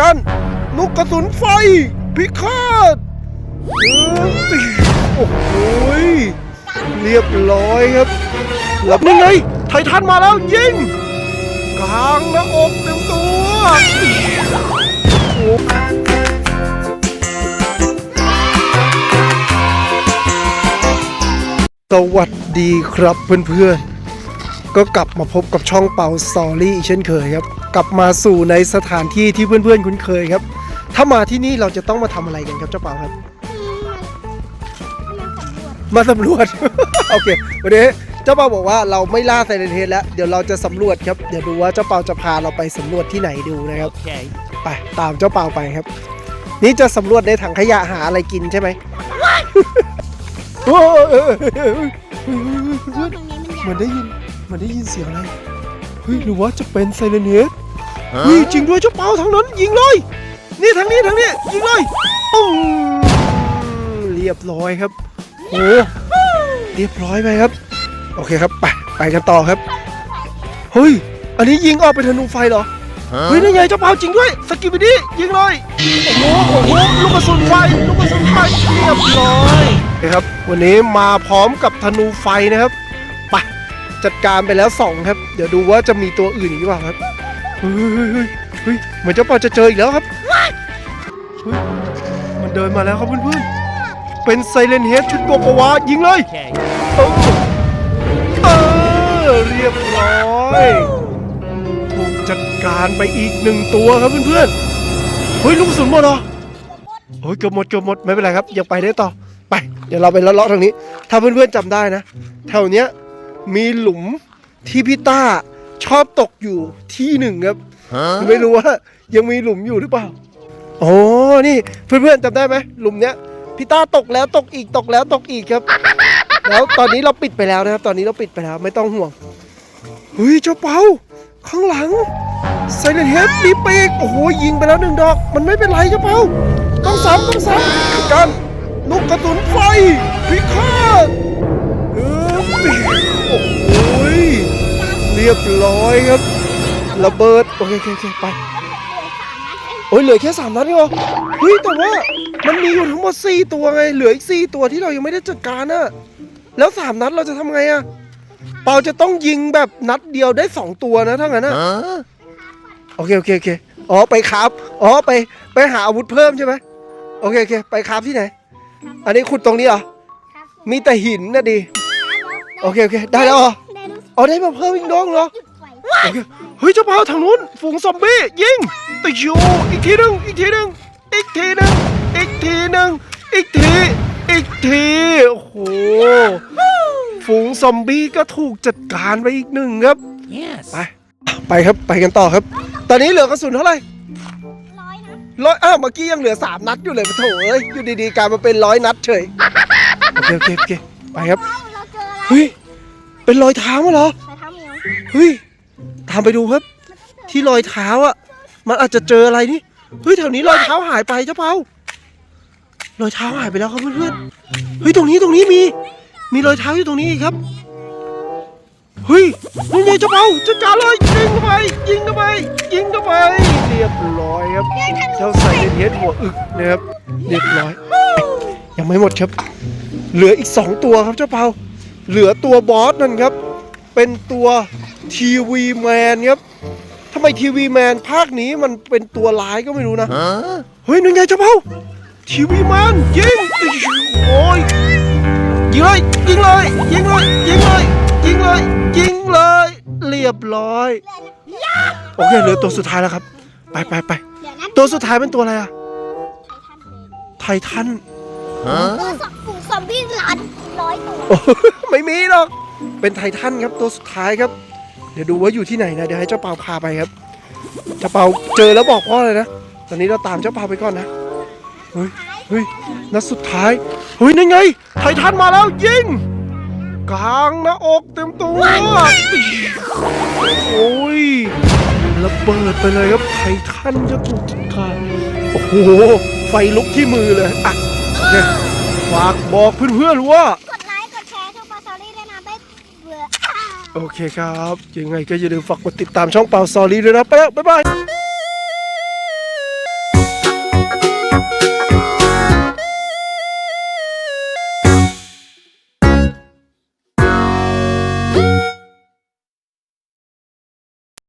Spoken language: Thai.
กันลูกกระสุนไฟ พิฆาตเออตีโอ้โหเรียบร้อยครับแล้วนี่ไงไททันมาแล้วยิงกลางหน้าอกเต็มตัวสวัสดีครับเพื่อนๆ ก็กลับมาพบกับช่องเป่าสตอรี่อีกเช่นเคยครับ กลับมาสู่ในสถานที่ที่เพื่อนๆคุ้นเคยครับ ถ้ามาที่นี่เราจะต้องมาทำอะไรกันครับเจ้าเป่าครับ มาสำรวจ โอเควันนี้เจ้าเปาบอกว่าเราไม่ล่าไซเรนเฮดแล้วเดี๋ยวเราจะสำรวจครับเดี๋ยวดูว่าเจ้าเปาจะพาเราไปสำรวจที่ไหนดูนะครับ Okay. ไปตามเจ้าเปาไปครับ นี่จะสำรวจในถังขยะหาอะไรกินใช่ไหมโอ้ยเอ้ยเอ้ยเอ้ยเอ้ยเหมือนได้ยินเหมือนได้ยินเสียงอะไรเฮ้ยหรือว่าจะเป็นไซเรนเฮด เฮ้ยจริงด้วยเจ้าเปาทางนั้นยิงเลย นี่ทางนี้ทางนี้ยิงเลยปุ้งเรียบร้อยครับโอ้เรียบร้อยไปครับ โอเคครับ ไปไปกันต่อครับ เฮ้ย อันนี้ยิงออกไปธนูไฟเหรอ เฮ้ยนี่ไงเจ้าเปาจริงด้วย สกิบิดี้ยิงเลยโอ้โหโอ้โหลูกกระสุนไฟ ลูกกระสุนไฟเรียบร้อยนะครับ วันนี้มาพร้อมกับธนูไฟนะครับ ไป จัดการไปแล้วสองครับ เดี๋ยวดูว่าจะมีตัวอื่นอีกหรือเปล่าครับ เฮ้ยเฮ้ยเฮ้ยเหมือนเจ้าเปาจะเจออีกแล้วครับเฮ้ยมันเดินมาแล้วครับเพื่อนๆ เป็นไซเลนเฮดชุดโกโกวายิงเลย Okay. เออเออเรียบร้อยถูกจัดการไปอีกหนึ่งตัวครับเพื่อนๆ เฮ้ยลูกกระสุนหมดเหรอเฮ้ยเกือบหมดเกือบหมดไม่เป็นไรครับยังไปได้ต่อไป เดี๋ยวเราไปเลาะๆทางนี้ ถ้าเพื่อนๆจำได้นะแถวเนี้ยมีหลุมที่พี่ต้า ชอบตกอยู่ที่หนึ่งครับไม่รู้ว่ายังมีหลุมอยู่หรือเปล่าโอ้นี่เพื่อนๆจำได้ไหมหลุมเนี้ยพี่ต้าตกแล้วตกอีกตกแล้วตกอีกครับ แล้วตอนนี้เราปิดไปแล้วนะครับ ตอนนี้เราปิดไปแล้วไม่ต้องห่วงเฮ้ยเจ้าเปาข้างหลังไซเลนเฮดมีปีกโอ้โหยิงไปแล้วหนึ่งดอก มันไม่เป็นไรเจ้าเปาต้องซ้ำต้องซ้ำกันลูกกระสุนไฟพิฆาตเออปีกโอ้โห เรียบร้อยครับ ระเบิดโอเคโอเคโอเคไป โอ้ยเหลือแค่สามนัดนี่เหรอเฮ้ยแต่ว่ามันมีอยู่ทั้งหมดสี่ตัวไง เหลืออีกสี่ตัวที่เรายังไม่ได้จัดการน่ะ แล้วสามนัดเราจะทำไงอะเปาจะต้องยิงแบบนัดเดียวได้สองตัวนะถ้างั้นนะโอเคโอเคโอเค อ๋อไปครับอ๋อไปไปหาอาวุธเพิ่มใช่ไหมโอเคโอเคไปครับที่ไหน อันนี้ขุดตรงนี้เหรอ มีแต่หินนะดิโอเคโอเคได้แล้วเห รออ๋อได้มาเพิ่มอีกดองเหรอโอเคเฮ้ยเจ้าเปาทางนู้นฝูงซอมบี้ยิงติชูอีกทีหนึ่งอีกทีหนึ่งอีกทีหนึ่งอีกทีหนึ่งอีกทีอีกทีโอ้โหฝูงซอมบี้ก็ถูกจัดการไปอีกหนึ่งครับ Yes. ไปไปครับไปกันต่อครับ ตอนนี้เหลือกระสุนเท่าไหร่ร้อยนะร้อยอ้าวเมื่อกี้ยังเหลือสามนัดอยู่เลยปะโถเอ้ยอยู่ดีๆกลายมาเป็นร้อยนัดเฉยโอเคโอเคโอเคไปครับ เราเจออะไรเฮ้ย เป็นรอยเท้าเหรอไปทำเหมียวเฮ้ยตามไปดูครับ ที่รอยเท้าอะ มันอาจจะเจออะไรนี่เฮ้ยแถวนี้รอยเท้าหายไปเจ้าเปารอยเท้าหายไปแล้วครับเพื่อนๆเฮ้ยตรงนี้ตรงนี้มี มีรอยเท้าอยู่ตรงนี้อีกครับเฮ้ยนี่ไงเจ้าเปาจัดการเลยยิงเข้าไป ยิงเข้าไป ยิงเข้าไป เรียบร้อยครับ เจ้าใส่เฮดหัวอึกนะครับ เรียบร้อย ยังไม่หมดครับ เหลืออีกสองตัวครับเจ้าเปา เหลือตัวบอสนั่นครับ เป็นตัวทีวีแมนครับทำไมทีวีแมนภาคนี้มันเป็นตัวร้ายก็ไม่รู้นะ เฮ้ยนั่นไงเจ้าเป้าทีวีแมนยิงโอ้ยยิงเลยยิงเลยยิงเลยยิงเลยยิงเลยยิงเลย เรียบร้อย โอเคเหลือตัวสุดท้ายแล้วครับ ไปไปไปเดี๋ยวนั้นตัวสุดท้ายเป็นตัวอะไรอะไททันไททันเป็นตัวสับฝูงซอมบี้ล้าน ร้อยตัวไม่มีหรอก เป็นไททันครับตัวสุดท้ายครับ เดี๋ยวดูว่าอยู่ที่ไหนนะ เดี๋ยวให้เจ้าเปาพาไปครับ เจ้าเปาเจอแล้วบอกพ่อเลยนะ ตอนนี้เราตามเจ้าเปาไปก่อนนะ เฮ้ย เฮ้ย นัดสุดท้าย เฮ้ยนั่นไง ไททันมาแล้วยิง กลางหน้าอกเต็มตัว โอ้ยระเบิดไปเลยครับไททันจะถูกจัดการโอ้โห ไฟลุกที่มือเลยอะเนี่ยฝากบอกเพื่อนๆว่า โอเคครับ ยังไงก็อย่าลืมฝากกดติดตามช่องเป่าซอรี่ด้วยนะ ไปแล้ว บ๊ายบาย